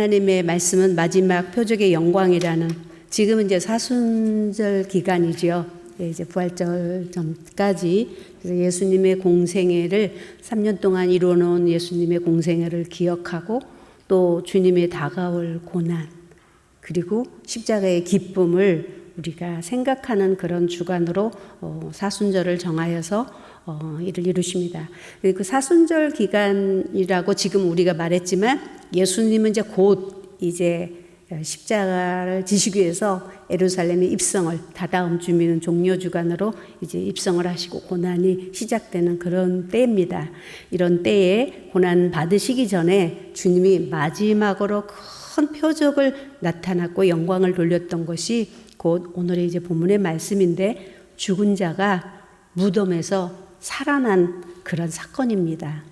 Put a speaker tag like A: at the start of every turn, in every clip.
A: 하나님의 말씀은 마지막 표적의 영광이라는 지금은 이제 사순절 기간이죠. 예, 이제 부활절 전까지 예수님의 공생애를 3년 동안 이루어놓은 예수님의 공생애를 기억하고 또 주님의 다가올 고난 그리고 십자가의 기쁨을 우리가 생각하는 그런 주간으로 어, 사순절을 정하여서 어, 이를 이루십니다. 그 사순절 기간이라고 지금 우리가 말했지만 예수님은 이제 곧 이제 십자가를 지시기 위해서 에루살렘에 입성을 다다음 주민은 종료 주간으로 이제 입성을 하시고 고난이 시작되는 그런 때입니다. 이런 때에 고난 받으시기 전에 주님이 마지막으로 큰 표적을 나타났고 영광을 돌렸던 것이 곧 오늘의 이제 본문의 말씀인데 죽은 자가 무덤에서 살아난 그런 사건입니다.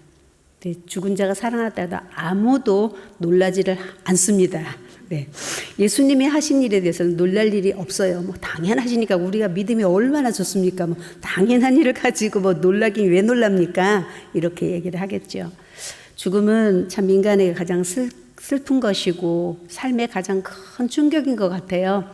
A: 네, 죽은 자가 살아났다도 아무도 놀라지를 않습니다. 네. 예수님이 하신 일에 대해서는 놀랄 일이 없어요. 뭐 당연하시니까 우리가 믿음이 얼마나 좋습니까? 뭐 당연한 일을 가지고 뭐 놀라긴 왜 놀랍니까? 이렇게 얘기를 하겠죠. 죽음은 참 인간에게 가장 슬, 슬픈 것이고 삶의 가장 큰 충격인 것 같아요.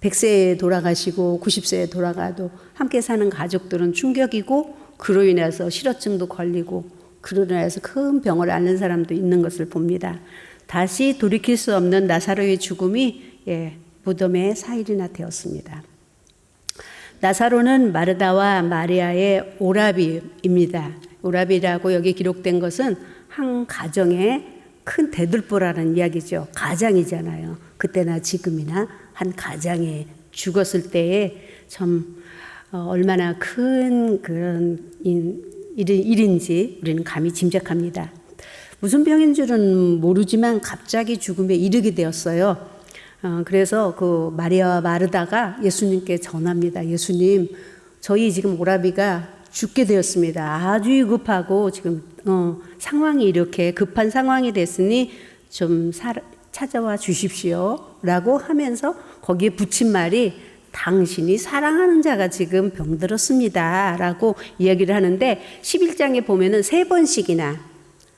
A: 100세에 돌아가시고 90세에 돌아가도 함께 사는 가족들은 충격이고 그로 인해서 실어증도 걸리고 그로 인해서 큰 병을 앓는 사람도 있는 것을 봅니다. 다시 돌이킬 수 없는 나사로의 죽음이 예, 무덤에 4일이나 되었습니다. 나사로는 마르다와 마리아의 오라비입니다. 오라비라고 여기 기록된 것은 한 가정의 큰 대들보라는 이야기죠. 가장이잖아요. 그때나 지금이나 한 가장에 죽었을 때에 참 어, 얼마나 큰 그런 일인지 우리는 감히 짐작합니다. 무슨 병인 줄은 모르지만 갑자기 죽음에 이르게 되었어요. 어, 그래서 그 마리아와 마르다가 예수님께 전합니다. 예수님, 저희 지금 오라비가 죽게 되었습니다. 아주 위급하고 지금 어, 상황이 이렇게 급한 상황이 됐으니 좀 사, 찾아와 주십시오. 라고 하면서 거기에 붙인 말이 당신이 사랑하는 자가 지금 병들었습니다. 라고 이야기를 하는데 11장에 보면은 세 번씩이나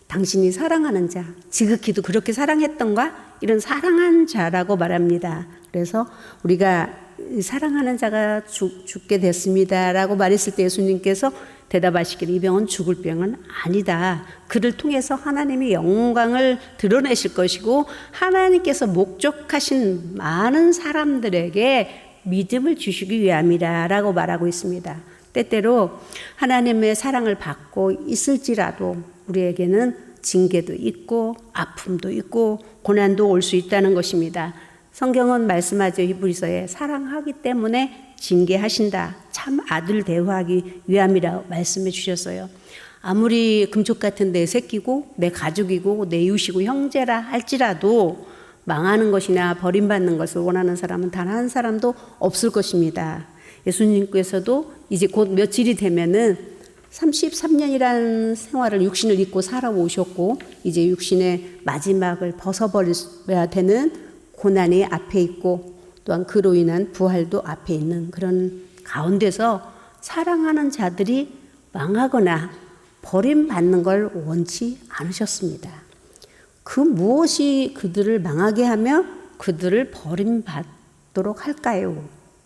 A: 당신이 사랑하는 자, 지극히도 그렇게 사랑했던가? 이런 사랑한 자라고 말합니다. 그래서 우리가 사랑하는 자가 죽, 죽게 됐습니다 라고 말했을 때 예수님께서 대답하시기를 이 병은 죽을 병은 아니다. 그를 통해서 하나님의 영광을 드러내실 것이고 하나님께서 목적하신 많은 사람들에게 믿음을 주시기 위함이라라고 말하고 있습니다. 때때로 하나님의 사랑을 받고 있을지라도 우리에게는 징계도 있고 아픔도 있고 고난도 올 수 있다는 것입니다. 성경은 말씀하죠. 히브리서에 사랑하기 때문에 징계하신다. 참 아들 대우하기 위함이라 말씀해 주셨어요. 아무리 금쪽 같은 내 새끼고 내 가족이고 내 이웃이고 형제라 할지라도 망하는 것이나 버림받는 것을 원하는 사람은 단 한 사람도 없을 것입니다. 예수님께서도 이제 곧 며칠이 되면은 33년이라는 생활을 육신을 입고 살아오셨고 이제 육신의 마지막을 벗어버려야 되는 고난이 앞에 있고 또한 그로 인한 부활도 앞에 있는 그런 가운데서 사랑하는 자들이 망하거나 버림받는 걸 원치 않으셨습니다. 그 무엇이 그들을 망하게 하며 그들을 버림받도록 할까요?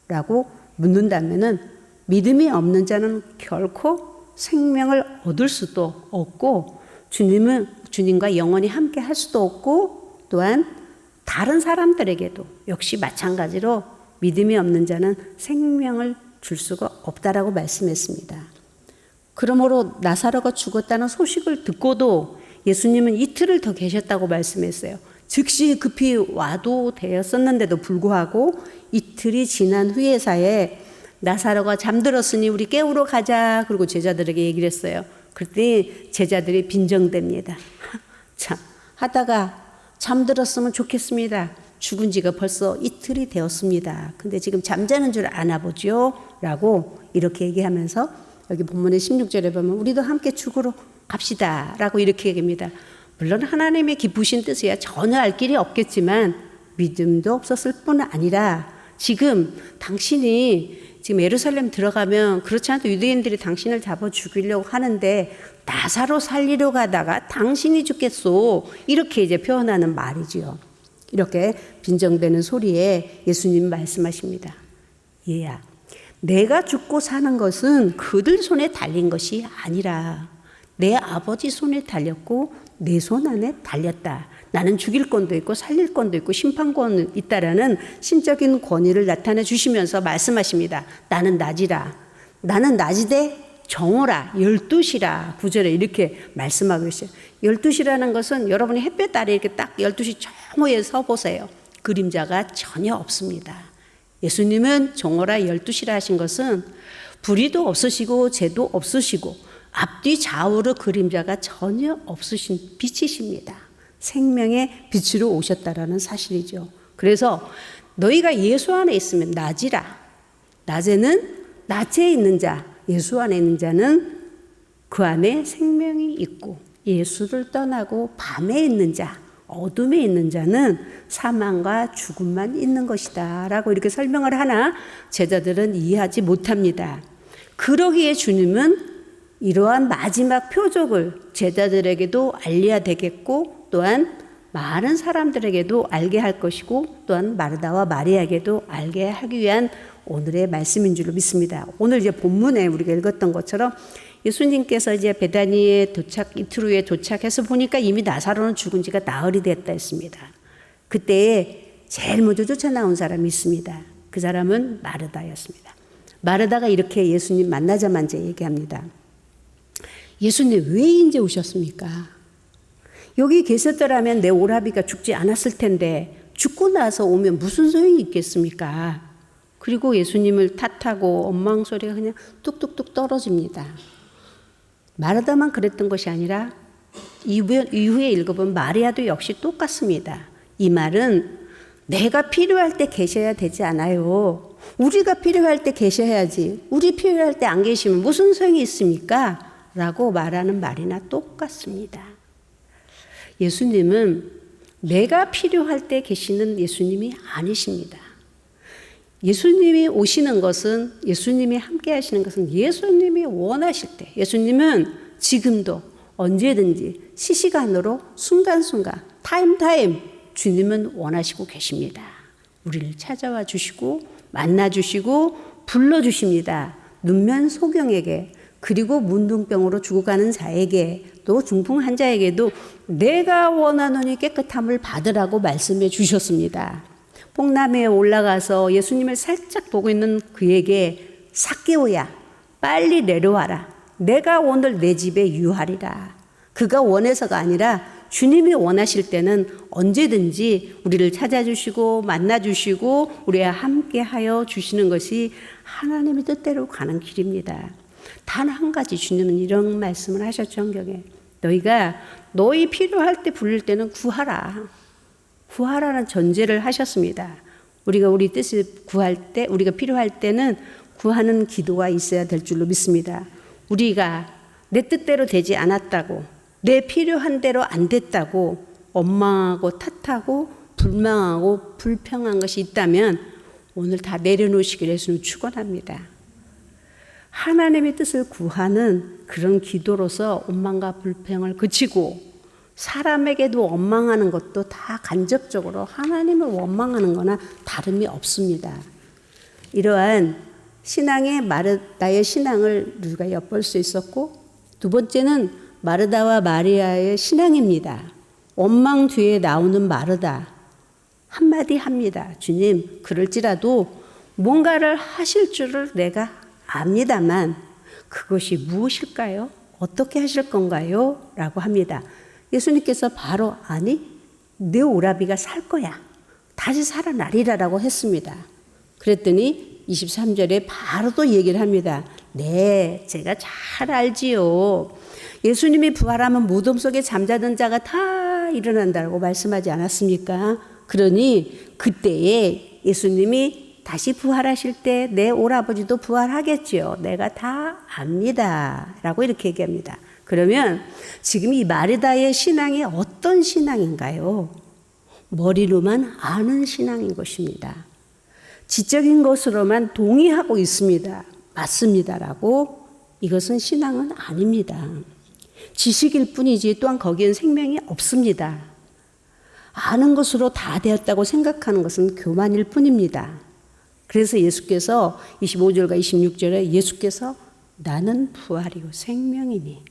A: 라고 묻는다면은 믿음이 없는 자는 결코 생명을 얻을 수도 없고 주님은 주님과 영원히 함께 할 수도 없고 또한 다른 사람들에게도 역시 마찬가지로 믿음이 없는 자는 생명을 줄 수가 없다라고 말씀했습니다. 그러므로 나사로가 죽었다는 소식을 듣고도 예수님은 이틀을 더 계셨다고 말씀했어요. 즉시 급히 와도 되었었는데도 불구하고 이틀이 지난 후에사에 나사로가 잠들었으니 우리 깨우러 가자. 그리고 제자들에게 얘기를 했어요. 그때 제자들이 빈정됩니다. 참, 하다가 잠들었으면 좋겠습니다. 죽은 지가 벌써 이틀이 되었습니다. 근데 지금 잠자는 줄 아나 보죠? 라고 이렇게 얘기하면서 여기 본문의 16절에 보면 우리도 함께 죽으러 갑시다. 라고 이렇게 얘기합니다. 물론 하나님의 기쁘신 뜻이야 전혀 알 길이 없겠지만 믿음도 없었을 뿐 아니라 지금 당신이 지금 예루살렘 들어가면 그렇지 않아도 유대인들이 당신을 잡아 죽이려고 하는데 나사로 살리려 가다가 당신이 죽겠소. 이렇게 이제 표현하는 말이지요. 이렇게 빈정되는 소리에 예수님 말씀하십니다. 얘야, 내가 죽고 사는 것은 그들 손에 달린 것이 아니라 내 아버지 손에 달렸고 내 손 안에 달렸다. 나는 죽일 권도 있고 살릴 권도 있고 심판권 있다라는 신적인 권위를 나타내 주시면서 말씀하십니다. 나는 낮이라. 나는 낮이되 정오라. 열두시라. 구절에 이렇게 말씀하고 있어요. 열두시라는 것은 여러분이 햇볕 아래 이렇게 딱 열두시 정오에 서 보세요. 그림자가 전혀 없습니다. 예수님은 정오라 열두시라 하신 것은 불의도 없으시고 죄도 없으시고 앞뒤 좌우로 그림자가 전혀 없으신 빛이십니다. 생명의 빛으로 오셨다라는 사실이죠. 그래서 너희가 예수 안에 있으면 낮이라. 낮에는 낮에 있는 자, 예수 안에 있는 자는 그 안에 생명이 있고 예수를 떠나고 밤에 있는 자, 어둠에 있는 자는 사망과 죽음만 있는 것이다. 라고 이렇게 설명을 하나 제자들은 이해하지 못합니다. 그러기에 주님은 이러한 마지막 표적을 제자들에게도 알려야 되겠고 또한 많은 사람들에게도 알게 할 것이고 또한 마르다와 마리아에게도 알게 하기 위한 오늘의 말씀인 줄로 믿습니다. 오늘 이제 본문에 우리가 읽었던 것처럼 예수님께서 이제 베다니에 도착 이틀 후에 도착해서 보니까 이미 나사로는 죽은 지가 나흘이 됐다 했습니다. 그때 제일 먼저 쫓아 나온 사람이 있습니다. 그 사람은 마르다였습니다. 마르다가 이렇게 예수님 만나자마자 얘기합니다. 예수님 왜 이제 오셨습니까? 여기 계셨더라면 내 오라비가 죽지 않았을 텐데 죽고 나서 오면 무슨 소용이 있겠습니까? 그리고 예수님을 탓하고 원망 소리가 그냥 뚝뚝뚝 떨어집니다. 마르다만 그랬던 것이 아니라 이후에 읽어본 마리아도 역시 똑같습니다. 이 말은 내가 필요할 때 계셔야 되지 않아요. 우리가 필요할 때 계셔야지. 우리 필요할 때 안 계시면 무슨 소용이 있습니까? 라고 말하는 말이나 똑같습니다. 예수님은 내가 필요할 때 계시는 예수님이 아니십니다. 예수님이 오시는 것은 예수님이 함께 하시는 것은 예수님이 원하실 때 예수님은 지금도 언제든지 시시간으로 순간순간 타임타임 주님은 원하시고 계십니다. 우리를 찾아와 주시고 만나 주시고 불러 주십니다. 눈면 소경에게 그리고 문둥병으로 죽어가는 자에게 또 중풍 환자에게도 내가 원하노니 깨끗함을 받으라고 말씀해 주셨습니다. 뽕나무에 올라가서 예수님을 살짝 보고 있는 그에게 사개오야 빨리 내려와라. 내가 오늘 내 집에 유하리라. 그가 원해서가 아니라 주님이 원하실 때는 언제든지 우리를 찾아주시고 만나주시고 우리와 함께하여 주시는 것이 하나님의 뜻대로 가는 길입니다. 단 한 가지 주님은 이런 말씀을 하셨죠, 성경에. 너희가 너희 필요할 때 부를 때는 구하라. 구하라는 전제를 하셨습니다. 우리가 우리 뜻을 구할 때, 우리가 필요할 때는 구하는 기도가 있어야 될 줄로 믿습니다. 우리가 내 뜻대로 되지 않았다고, 내 필요한 대로 안 됐다고, 원망하고 탓하고, 불망하고, 불평한 것이 있다면 오늘 다 내려놓으시기를 예수님 축원합니다. 하나님의 뜻을 구하는 그런 기도로서 원망과 불평을 그치고 사람에게도 원망하는 것도 다 간접적으로 하나님을 원망하는 거나 다름이 없습니다. 이러한 신앙의 마르다의 신앙을 우리가 엿볼 수 있었고 두 번째는 마르다와 마리아의 신앙입니다. 원망 뒤에 나오는 마르다 한마디 합니다. 주님, 그럴지라도 뭔가를 하실 줄을 내가 압니다만 그것이 무엇일까요? 어떻게 하실 건가요? 라고 합니다. 예수님께서 바로 아니 내 오라비가 살 거야. 다시 살아나리라라고 했습니다. 그랬더니 23절에 바로 또 얘기를 합니다. 네, 제가 잘 알지요. 예수님이 부활하면 무덤 속에 잠자던 자가 다 일어난다고 말씀하지 않았습니까? 그러니 그때에 예수님이 다시 부활하실 때 내 오라버지도 부활하겠지요. 내가 다 압니다. 라고 이렇게 얘기합니다. 그러면 지금 이 마르다의 신앙이 어떤 신앙인가요? 머리로만 아는 신앙인 것입니다. 지적인 것으로만 동의하고 있습니다. 맞습니다라고 이것은 신앙은 아닙니다. 지식일 뿐이지 또한 거기엔 생명이 없습니다. 아는 것으로 다 되었다고 생각하는 것은 교만일 뿐입니다. 그래서 예수께서 25절과 26절에 예수께서 나는 부활이요 생명이니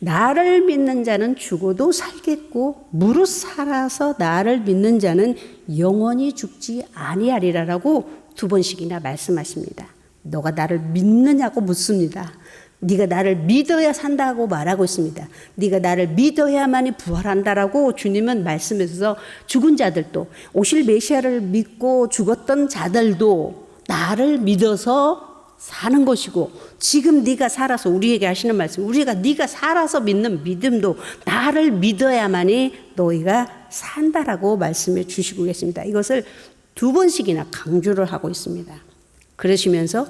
A: 나를 믿는 자는 죽어도 살겠고 무릇 살아서 나를 믿는 자는 영원히 죽지 아니하리라라고 두 번씩이나 말씀하십니다. 너가 나를 믿느냐고 묻습니다. 네가 나를 믿어야 산다고 말하고 있습니다. 네가 나를 믿어야만이 부활한다라고 주님은 말씀해서 죽은 자들도 오실 메시아를 믿고 죽었던 자들도 나를 믿어서 사는 것이고 지금 네가 살아서 우리에게 하시는 말씀 우리가 네가 살아서 믿는 믿음도 나를 믿어야만이 너희가 산다라고 말씀해 주시고 계십니다. 이것을 두 번씩이나 강조를 하고 있습니다. 그러시면서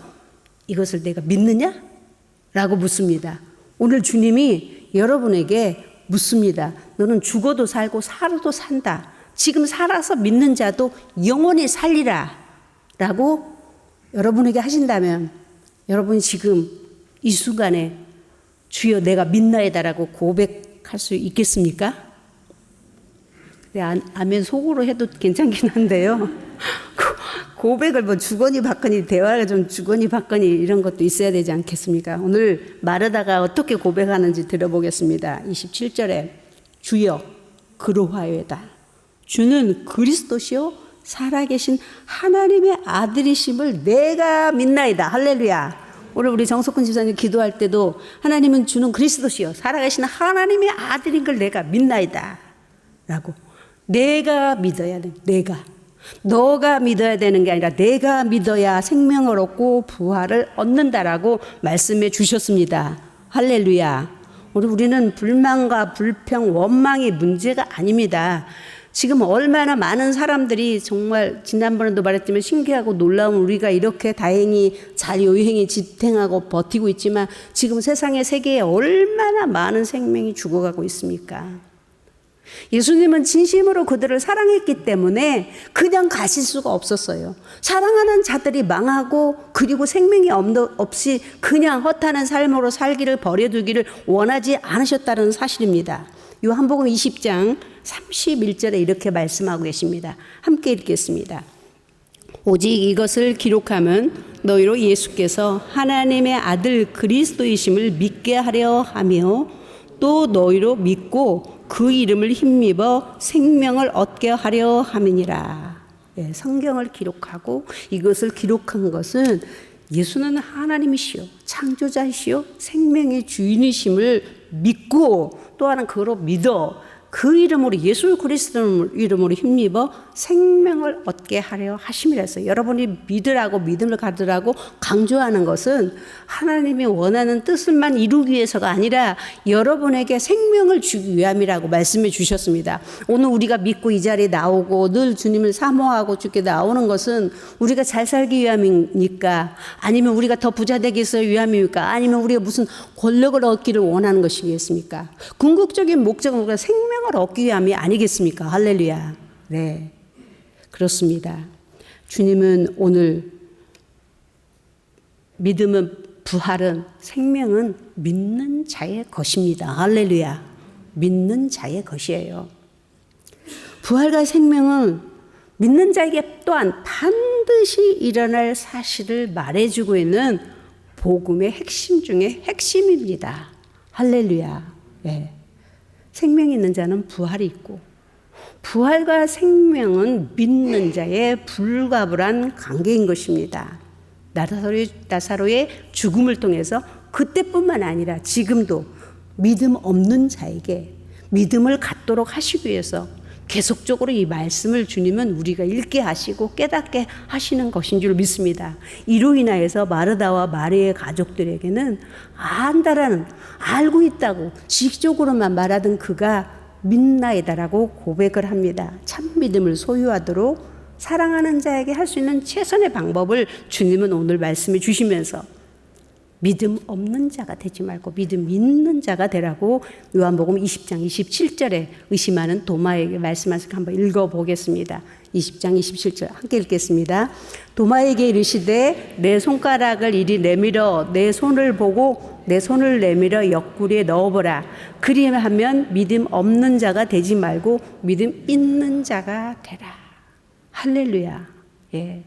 A: 이것을 내가 믿느냐? 라고 묻습니다. 오늘 주님이 여러분에게 묻습니다. 너는 죽어도 살고 살아도 산다. 지금 살아서 믿는 자도 영원히 살리라. 라고 여러분에게 하신다면 여러분 지금 이 순간에 주여 내가 믿나이다라고 고백할 수 있겠습니까? 네, 아멘 속으로 해도 괜찮긴 한데요. 고백을 뭐 주거니 받거니 대화가 좀 주거니 받거니 이런 것도 있어야 되지 않겠습니까? 오늘 마르다가 어떻게 고백하는지 들어보겠습니다. 27절에 주여 그로하여다. 주는 그리스도시요 살아계신 하나님의 아들이심을 내가 믿나이다. 할렐루야. 오늘 우리 정석훈 집사님 기도할 때도 하나님은 주는 그리스도시요 살아계신 하나님의 아들인 걸 내가 믿나이다. 라고 내가 믿어야 돼. 내가. 너가 믿어야 되는 게 아니라 내가 믿어야 생명을 얻고 부활을 얻는다라고 말씀해 주셨습니다. 할렐루야. 우리 우리는 불만과 불평, 원망이 문제가 아닙니다. 지금 얼마나 많은 사람들이 정말 지난번에도 말했지만 신기하고 놀라운 우리가 이렇게 다행히 자유행이 지탱하고 버티고 있지만 지금 세상의 세계에 얼마나 많은 생명이 죽어가고 있습니까? 예수님은 진심으로 그들을 사랑했기 때문에 그냥 가실 수가 없었어요. 사랑하는 자들이 망하고 그리고 생명이 없이 그냥 허탄한 삶으로 살기를 버려두기를 원하지 않으셨다는 사실입니다. 요한복음 20장 31절에 이렇게 말씀하고 계십니다. 함께 읽겠습니다. 오직 이것을 기록하면 너희로 예수께서 하나님의 아들 그리스도이심을 믿게 하려 하며 또 너희로 믿고 그 이름을 힘입어 생명을 얻게 하려 함이니라. 예, 성경을 기록하고 이것을 기록한 것은 예수는 하나님이시요 창조자이시요 생명의 주인이심을 믿고 또 하나 그로 믿어 그 이름으로 예수 그리스도 이름으로 힘입어 생명을 얻게 하려 하심이라서 여러분이 믿으라고 믿음을 가지라고 강조하는 것은 하나님이 원하는 뜻을만 이루기 위해서가 아니라 여러분에게 생명을 주기 위함이라고 말씀해 주셨습니다. 오늘 우리가 믿고 이 자리에 나오고 늘 주님을 사모하고 주께 나오는 것은 우리가 잘 살기 위함입니까? 아니면 우리가 더 부자 되기 위해서 위함입니까? 아니면 우리가 무슨 권력을 얻기를 원하는 것이겠습니까? 궁극적인 목적은 우리가 생명 생명을 얻기 위함이 아니겠습니까? 할렐루야. 네. 그렇습니다. 주님은 오늘 믿음은 부활은 생명은 믿는 자의 것입니다. 할렐루야. 믿는 자의 것이에요. 부활과 생명은 믿는 자에게 또한 반드시 일어날 사실을 말해주고 있는 복음의 핵심 중에 핵심입니다. 할렐루야. 네. 생명이 있는 자는 부활이 있고 부활과 생명은 믿는 자의 불가불한 관계인 것입니다. 나사로의, 나사로의 죽음을 통해서 그때뿐만 아니라 지금도 믿음 없는 자에게 믿음을 갖도록 하시기 위해서 계속적으로 이 말씀을 주님은 우리가 읽게 하시고 깨닫게 하시는 것인 줄 믿습니다. 이로 인하여서 마르다와 마리의 가족들에게는 안다라는 알고 있다고 지적으로만 말하던 그가 믿나이다라고 고백을 합니다. 참 믿음을 소유하도록 사랑하는 자에게 할 수 있는 최선의 방법을 주님은 오늘 말씀해 주시면서 믿음 없는 자가 되지 말고 믿음 있는 자가 되라고 요한복음 20장 27절에 의심하는 도마에게 말씀하시고 한번 읽어 보겠습니다. 20장 27절 함께 읽겠습니다. 도마에게 이르시되 내 손가락을 이리 내밀어 내 손을 보고 내 손을 내밀어 옆구리에 넣어보라. 그리하면 믿음 없는 자가 되지 말고 믿음 있는 자가 되라. 할렐루야. 예.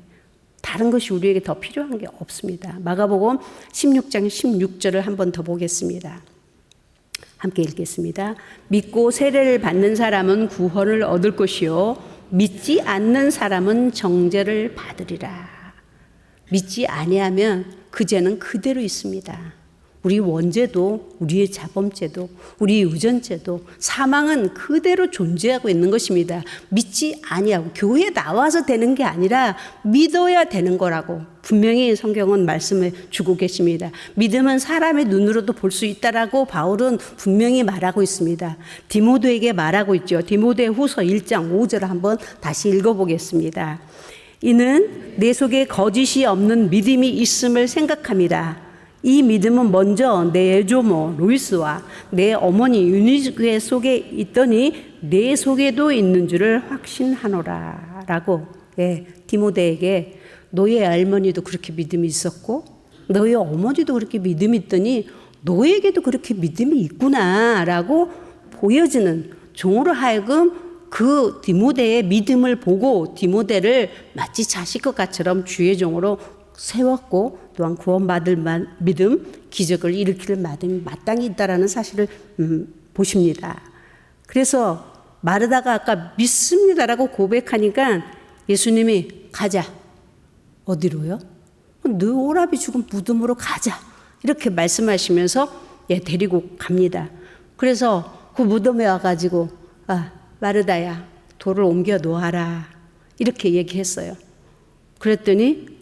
A: 다른 것이 우리에게 더 필요한 게 없습니다. 마가복음 16장 16절을 한 번 더 보겠습니다. 함께 읽겠습니다. 믿고 세례를 받는 사람은 구원을 얻을 것이요 믿지 않는 사람은 정죄를 받으리라. 믿지 아니하면 그 죄는 그대로 있습니다. 우리 원죄도 우리의 자범죄도 우리 유전죄도 사망은 그대로 존재하고 있는 것입니다. 믿지 아니하고 교회에 나와서 되는 게 아니라 믿어야 되는 거라고 분명히 성경은 말씀을 주고 계십니다. 믿음은 사람의 눈으로도 볼 수 있다라고 바울은 분명히 말하고 있습니다. 디모데에게 말하고 있죠. 디모데 후서 1장 5절 한번 다시 읽어보겠습니다. 이는 내 속에 거짓이 없는 믿음이 있음을 생각합니다. 이 믿음은 먼저 내 애조모 로이스와 내 어머니 유니게 속에 있더니 내 속에도 있는 줄을 확신하노라 라고 예, 디모데에게 너의 할머니도 그렇게 믿음이 있었고 너의 어머니도 그렇게 믿음이 있더니 너에게도 그렇게 믿음이 있구나 라고 보여지는 종으로 하여금 그 디모데의 믿음을 보고 디모데를 마치 자식 것 같처럼 주의 종으로 세웠고 또한 구원받을 믿음, 기적을 일으킬 믿음이 마땅히 있다라는 사실을 음, 보십니다. 그래서 마르다가 아까 믿습니다라고 고백하니까 예수님이 가자. 어디로요? 너 오라비 죽은 무덤으로 가자. 이렇게 말씀하시면서 예, 데리고 갑니다. 그래서 그 무덤에 와가지고 아, 마르다야 돌을 옮겨 놓아라. 이렇게 얘기했어요. 그랬더니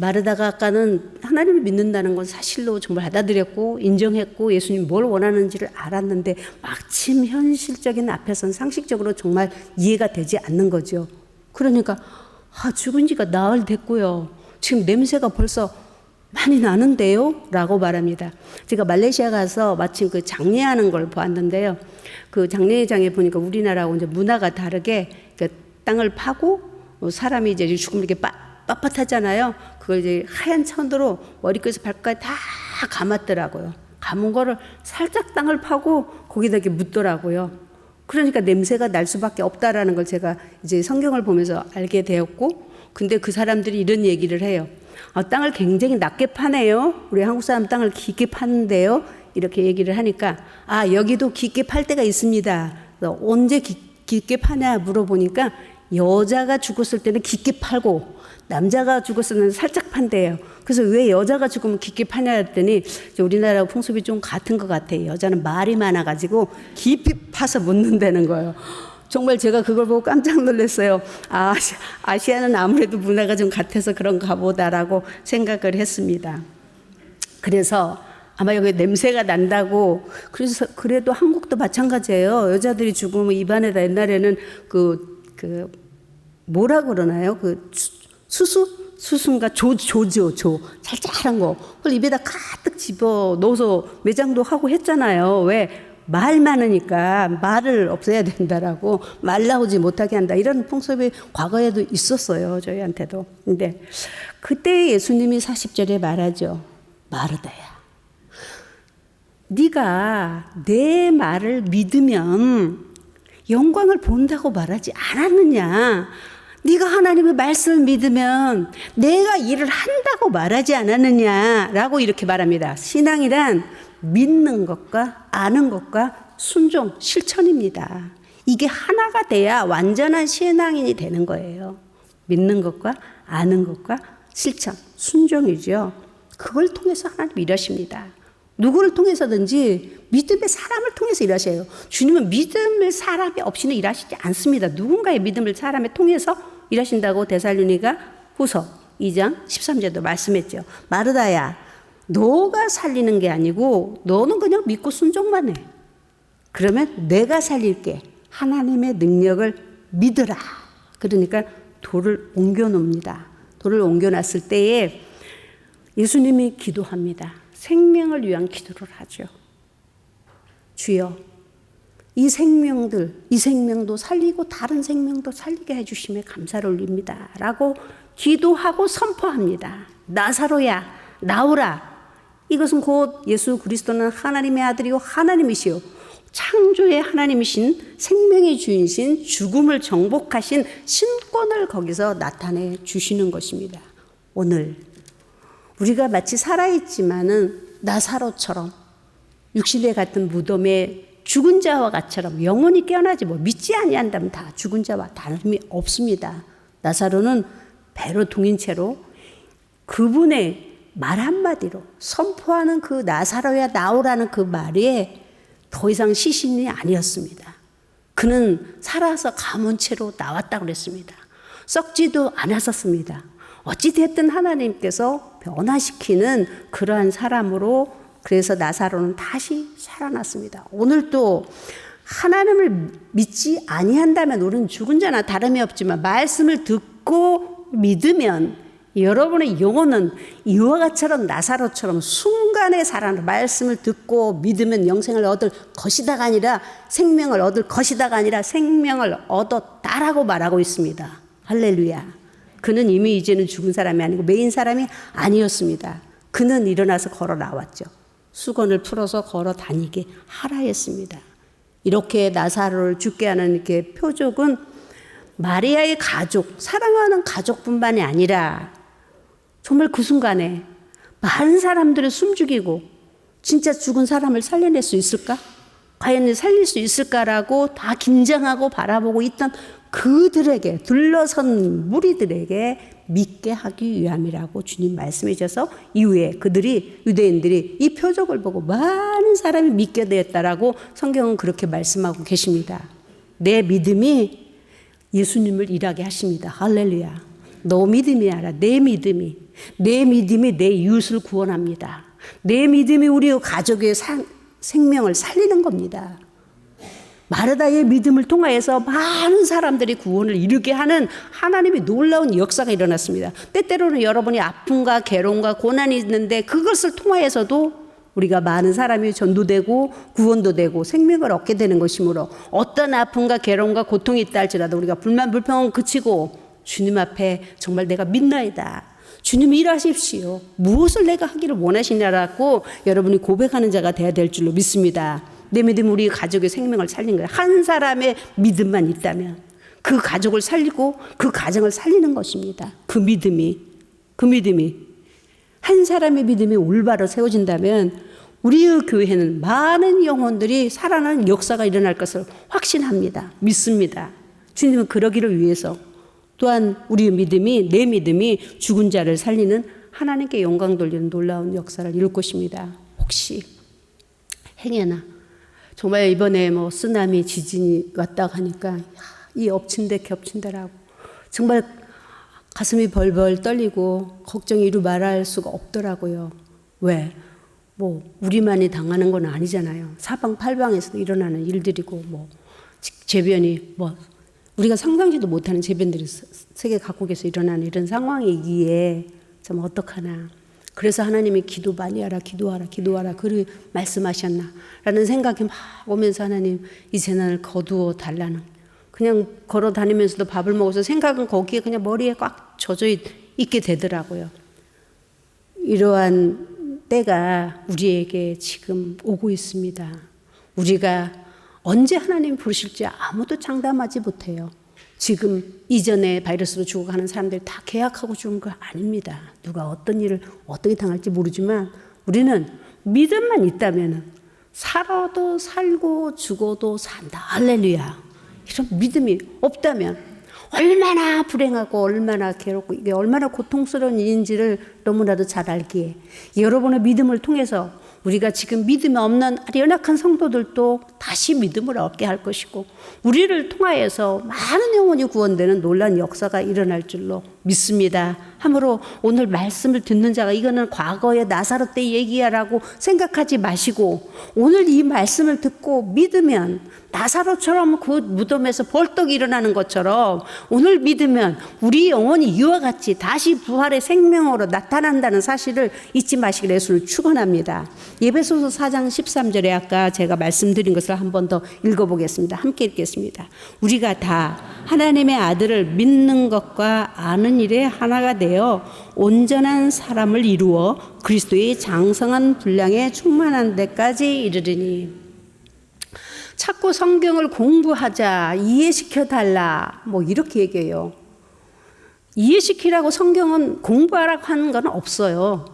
A: 마르다가 아까는 하나님을 믿는다는 건 사실로 정말 받아들였고 인정했고 예수님 뭘 원하는지를 알았는데 마침 현실적인 앞에선 상식적으로 정말 이해가 되지 않는 거죠. 그러니까 아, 죽은 지가 나흘 됐고요. 지금 냄새가 벌써 많이 나는데요? 라고 말합니다. 제가 말레이시아 가서 마침 그 장례하는 걸 보았는데요. 그 장례장에 보니까 우리나라하고 이제 문화가 다르게 그 땅을 파고 사람이 이제 죽으면 이렇게 빠, 빳빳하잖아요. 그걸 이제 하얀 천으로 머리끝에서 발까지 다 감았더라고요. 감은 거를 살짝 땅을 파고 거기다 이렇게 묻더라고요. 그러니까 냄새가 날 수밖에 없다라는 걸 제가 이제 성경을 보면서 알게 되었고, 근데 그 사람들이 이런 얘기를 해요. 아, 땅을 굉장히 낮게 파네요. 우리 한국 사람 땅을 깊게 파는데요. 이렇게 얘기를 하니까, 아, 여기도 깊게 팔 때가 있습니다. 언제 깊게 파냐 물어보니까 여자가 죽었을 때는 깊게 팔고 남자가 죽었으면 살짝 판대요. 그래서 왜 여자가 죽으면 깊게 파냐 했더니 우리나라 풍습이 좀 같은 것 같아요. 여자는 말이 많아가지고 깊이 파서 묻는다는 거예요. 정말 제가 그걸 보고 깜짝 놀랐어요. 아, 아시아는 아무래도 문화가 좀 같아서 그런가 보다라고 생각을 했습니다. 그래서 아마 여기 냄새가 난다고 그래서 그래도 한국도 마찬가지예요. 여자들이 죽으면 입안에다 옛날에는 그, 그, 뭐라 그러나요? 그 수수? 수수인가? 조, 조죠, 조. 살짝한 거. 그걸 입에다 가득 집어 넣어서 매장도 하고 했잖아요. 왜? 말 많으니까 말을 없애야 된다라고 말 나오지 못하게 한다. 이런 풍습이 과거에도 있었어요. 저희한테도. 근데 그때 예수님이 40절에 말하죠. 마르다야. 네가 내 말을 믿으면 영광을 본다고 말하지 않았느냐? 네가 하나님의 말씀을 믿으면 내가 일을 한다고 말하지 않았느냐라고 이렇게 말합니다. 신앙이란 믿는 것과 아는 것과 순종, 실천입니다. 이게 하나가 돼야 완전한 신앙인이 되는 거예요. 믿는 것과 아는 것과 실천, 순종이죠. 그걸 통해서 하나님 일하십니다. 누구를 통해서든지 믿음의 사람을 통해서 일하셔요. 주님은 믿음의 사람이 없이는 일하시지 않습니다. 누군가의 믿음을 사람에 통해서 일하신다고 데살로니가 후서 2장 13절도 말씀했죠. 마르다야, 너가 살리는 게 아니고 너는 그냥 믿고 순종만 해. 그러면 내가 살릴게. 하나님의 능력을 믿으라. 그러니까 돌을 옮겨 놓습니다. 돌을 옮겨 놨을 때에 예수님이 기도합니다. 생명을 위한 기도를 하죠. 주여, 이 생명들, 이 생명도 살리고 다른 생명도 살리게 해주심에 감사를 올립니다. 라고 기도하고 선포합니다. 나사로야, 나오라. 이것은 곧 예수 그리스도는 하나님의 아들이요 하나님이시요 창조의 하나님이신 생명의 주인신 죽음을 정복하신 신권을 거기서 나타내 주시는 것입니다. 오늘 우리가 마치 살아있지만은 나사로처럼 육신에 같은 무덤에 죽은 자와 같처럼 영원히 깨어나지 뭐 믿지 아니한다면 다 죽은 자와 다름이 없습니다. 나사로는 배로 동인 채로 그분의 말 한마디로 선포하는 그 나사로야 나오라는 그 말에 더 이상 시신이 아니었습니다. 그는 살아서 감은 채로 나왔다고 그랬습니다. 썩지도 않았었습니다. 어찌됐든 하나님께서 변화시키는 그러한 사람으로 그래서 나사로는 다시 살아났습니다. 오늘도 하나님을 믿지 아니한다면 우리는 죽은 자나 다름이 없지만 말씀을 듣고 믿으면 여러분의 영혼은 이와 같처럼 나사로처럼 순간에 살아나 말씀을 듣고 믿으면 영생을 얻을 것이다가 아니라 생명을 얻을 것이다가 아니라 생명을 얻었다라고 말하고 있습니다. 할렐루야. 그는 이미 이제는 죽은 사람이 아니고 메인 사람이 아니었습니다. 그는 일어나서 걸어 나왔죠. 수건을 풀어서 걸어 다니게 하라 했습니다. 이렇게 나사로를 죽게 하는 이렇게 표적은 마리아의 가족, 사랑하는 가족뿐만이 아니라 정말 그 순간에 많은 사람들을 숨죽이고 진짜 죽은 사람을 살려낼 수 있을까? 과연 살릴 수 있을까라고 다 긴장하고 바라보고 있던 그들에게 둘러선 무리들에게 믿게 하기 위함이라고 주님 말씀해 주셔서 이후에 그들이 유대인들이 이 표적을 보고 많은 사람이 믿게 되었다라고 성경은 그렇게 말씀하고 계십니다. 내 믿음이 예수님을 일하게 하십니다. 할렐루야. 너 믿음이 아니라 내 믿음이 내 믿음이 내 이웃을 구원합니다. 내 믿음이 우리 가족의 상, 생명을 살리는 겁니다. 마르다의 믿음을 통하여서 많은 사람들이 구원을 이루게 하는 하나님의 놀라운 역사가 일어났습니다. 때때로는 여러분이 아픔과 괴로움과 고난이 있는데 그것을 통하여서도 우리가 많은 사람이 전도되고 구원도 되고 생명을 얻게 되는 것이므로 어떤 아픔과 괴로움과 고통이 있다 할지라도 우리가 불만 불평은 그치고 주님 앞에 정말 내가 믿나이다. 주님 일하십시오. 무엇을 내가 하기를 원하시냐라고 여러분이 고백하는 자가 돼야 될 줄로 믿습니다. 내 믿음 우리 가족의 생명을 살린 거예요. 한 사람의 믿음만 있다면 그 가족을 살리고 그 가정을 살리는 것입니다. 그 믿음이 그 믿음이 한 사람의 믿음이 올바로 세워진다면 우리의 교회는 많은 영혼들이 살아나는 역사가 일어날 것을 확신합니다. 믿습니다. 주님은 그러기를 위해서 또한 우리의 믿음이 내 믿음이 죽은 자를 살리는 하나님께 영광 돌리는 놀라운 역사를 이룰 것입니다. 혹시 행여나 정말 이번에 뭐 쓰나미 지진이 왔다 가니까 이 엎친데 겹친다라고 정말 가슴이 벌벌 떨리고 걱정이 이루 말할 수가 없더라고요. 왜? 뭐 우리만이 당하는 건 아니잖아요. 사방 팔방에서도 일어나는 일들이고 뭐 재변이 뭐 우리가 상상지도 못하는 재변들이 세계 각국에서 일어나는 이런 상황이기에 참 어떡하나. 그래서 하나님이 기도 많이 하라, 기도하라, 기도하라, 그를 말씀하셨나. 라는 생각이 막 오면서 하나님 이 재난을 거두어 달라는. 그냥 걸어 다니면서도 밥을 먹어서 생각은 거기에 그냥 머리에 꽉 젖어 있게 되더라고요. 이러한 때가 우리에게 지금 오고 있습니다. 우리가 언제 하나님 부르실지 아무도 장담하지 못해요. 지금 이전에 바이러스로 죽어가는 사람들이 다 계약하고 죽은 거 아닙니다. 누가 어떤 일을 어떻게 당할지 모르지만 우리는 믿음만 있다면 살아도 살고 죽어도 산다. 할렐루야. 이런 믿음이 없다면 얼마나 불행하고 얼마나 괴롭고 이게 얼마나 고통스러운 일인지를 너무나도 잘 알기에 여러분의 믿음을 통해서 우리가 지금 믿음이 없는 연약한 성도들도 다시 믿음을 얻게 할 것이고 우리를 통하여서 많은 영혼이 구원되는 놀란 역사가 일어날 줄로 믿습니다. 함으로 오늘 말씀을 듣는 자가 이거는 과거의 나사로 때 얘기야라고 생각하지 마시고 오늘 이 말씀을 듣고 믿으면 나사로처럼 그 무덤에서 벌떡 일어나는 것처럼 오늘 믿으면 우리 영혼이 이와 같이 다시 부활의 생명으로 나타난다는 사실을 잊지 마시기를 예수를 축원합니다. 예배소서 4장 13절에 아까 제가 말씀드린 것을 한 번 더 읽어보겠습니다. 함께 읽겠습니다. 우리가 다 하나님의 아들을 믿는 것과 아는 일에 하나가 되어 온전한 사람을 이루어 그리스도의 장성한 분량에 충만한 데까지 이르리니 자꾸 성경을 공부하자 이해시켜 달라 뭐 이렇게 얘기해요. 이해시키라고 성경은 공부하라고 하는 건 없어요.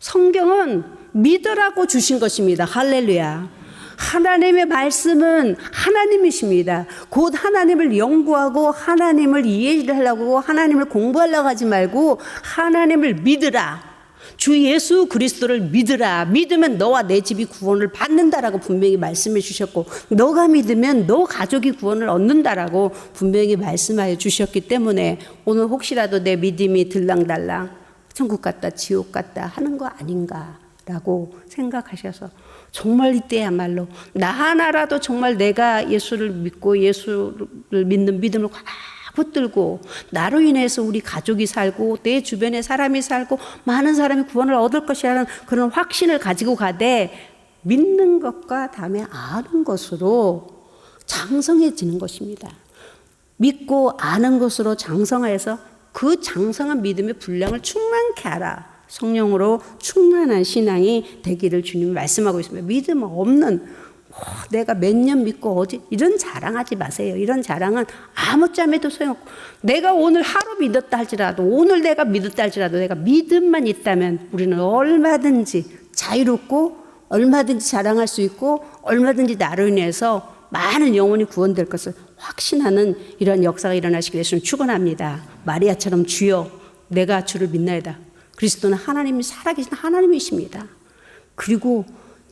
A: 성경은 믿으라고 주신 것입니다. 할렐루야. 하나님의 말씀은 하나님이십니다. 곧 하나님을 연구하고 하나님을 이해하려고 하나님을 공부하려고 하지 말고 하나님을 믿으라. 주 예수 그리스도를 믿으라. 믿으면 너와 내 집이 구원을 받는다라고 분명히 말씀해 주셨고, 너가 믿으면 너 가족이 구원을 얻는다라고 분명히 말씀하여 주셨기 때문에 오늘 혹시라도 내 믿음이 들랑달랑 천국 갔다 지옥 갔다 하는 거 아닌가라고 생각하셔서 정말 이때야말로 나 하나라도 정말 내가 예수를 믿고 예수를 믿는 믿음을 꽉 붙들고 나로 인해서 우리 가족이 살고 내 주변에 사람이 살고 많은 사람이 구원을 얻을 것이라는 그런 확신을 가지고 가되 믿는 것과 다음에 아는 것으로 장성해지는 것입니다. 믿고 아는 것으로 장성하여서 그 장성한 믿음의 분량을 충만케 하라. 성령으로 충만한 신앙이 되기를 주님이 말씀하고 있습니다. 믿음 없는 뭐 내가 몇 년 믿고 어디 이런 자랑하지 마세요. 이런 자랑은 아무짝에도 소용없고 내가 오늘 하루 믿었다 할지라도 오늘 내가 믿었다 할지라도 내가 믿음만 있다면 우리는 얼마든지 자유롭고 얼마든지 자랑할 수 있고 얼마든지 나로 인해서 많은 영혼이 구원될 것을 확신하는 이런 역사가 일어나시길 예수는 축원합니다. 마리아처럼 주여 내가 주를 믿나이다. 그리스도는 하나님이 살아계신 하나님이십니다. 그리고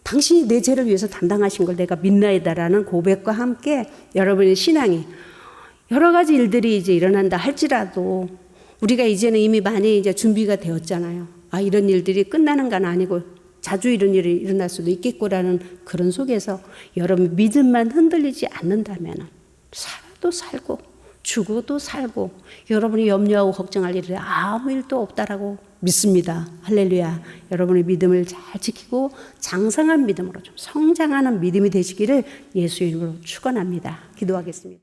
A: 당신이 내 죄를 위해서 담당하신 걸 내가 믿나이다라는 고백과 함께 여러분의 신앙이 여러 가지 일들이 이제 일어난다 할지라도 우리가 이제는 이미 많이 이제 준비가 되었잖아요. 아, 이런 일들이 끝나는 건 아니고 자주 이런 일이 일어날 수도 있겠구라는 그런 속에서 여러분 믿음만 흔들리지 않는다면 살아도 살고 죽어도 살고 여러분이 염려하고 걱정할 일이 아무 일도 없다라고 믿습니다. 할렐루야. 여러분의 믿음을 잘 지키고 장성한 믿음으로 좀 성장하는 믿음이 되시기를 예수 이름으로 축원합니다. 기도하겠습니다.